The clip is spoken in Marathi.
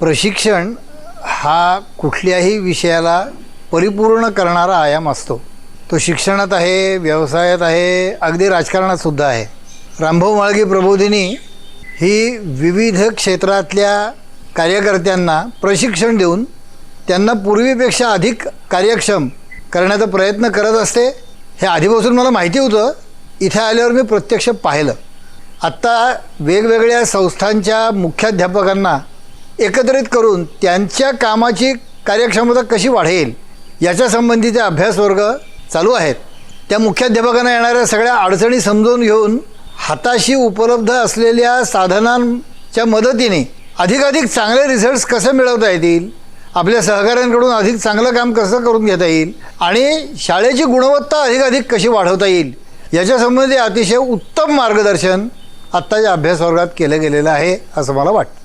प्रशिक्षण हा कुठल्याही विषयाला परिपूर्ण करणारा आयाम असतो. तो शिक्षणात आहे व्यवसायात आहे अगदी राजकारणातसुद्धा आहे. रामभाऊ माळगी प्रबोधिनी ही विविध क्षेत्रातल्या कार्यकर्त्यांना प्रशिक्षण देऊन त्यांना पूर्वीपेक्षा अधिक कार्यक्षम करण्याचा प्रयत्न करत असते. हे आधीपासून मला माहिती होतं. इथे आल्यावर मी प्रत्यक्ष पाहिलं. आत्ता वेगवेगळ्या संस्थांच्या मुख्याध्यापकांना एकत्रित करून त्यांच्या कामाची कार्यक्षमता कशी वाढेल याच्या संबंधीचे अभ्यासवर्ग चालू आहेत. त्या मुख्याध्यापकांना येणाऱ्या सगळ्या अडचणी समजून घेऊन हाताशी उपलब्ध असलेल्या साधनांच्या मदतीने अधिकाधिक चांगले रिझल्ट्स कसे मिळवता येतील आपल्या सहकाऱ्यांकडून अधिक चांगलं काम कसं करून घेता येईल आणि शाळेची गुणवत्ता अधिकाधिक कशी वाढवता येईल याच्यासंबंधी अतिशय उत्तम मार्गदर्शन आत्ताच्या अभ्यासवर्गात केलं गेलेलं आहे असं मला वाटतं.